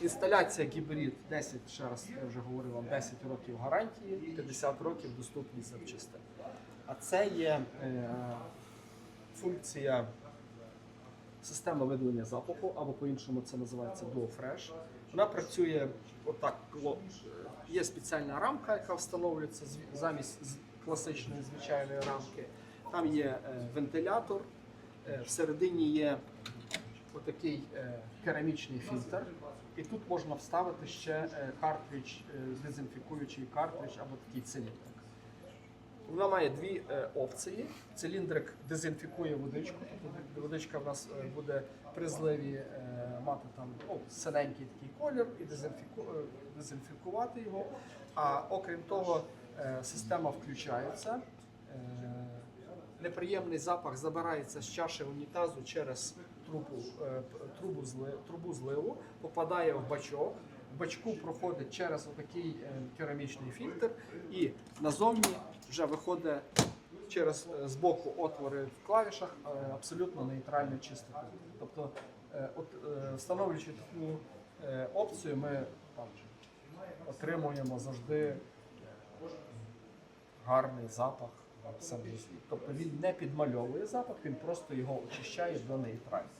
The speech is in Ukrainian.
Інсталяція гібрид 10, ще раз я вже говорив вам, 10 років гарантії, 50 років доступність запчастин. А це є е, функція системи видалення запаху, або по-іншому це називається Duo Fresh. Вона працює отак. Є спеціальна рамка, яка встановлюється замість класичної звичайної рамки. Там є е, вентилятор, е, всередині є отакий е, керамічний фільтр. І тут можна вставити ще е, картридж, е, дезінфікуючий картридж або такий циліндрик. Вона має дві опції. Циліндрик дезінфікує водичку. Тобто водичка в нас буде при зливі мати там ну, синенький такий колір і дезінфіку, дезінфікувати його. А окрім того, система включається. Неприємний запах забирається з чаші унітазу через трубу, е, трубу, трубу зливу, попадає в бачок. В бачку проходить через отакий е, керамічний фільтр, і назовні вже виходить через е, з боку отвори в клавішах абсолютно нейтральне чисте. Тобто, от, встановлюючи таку опцію, ми там, отримуємо завжди гарний запах. Тобто він не підмальовує запах, він просто його очищає до нейтрального.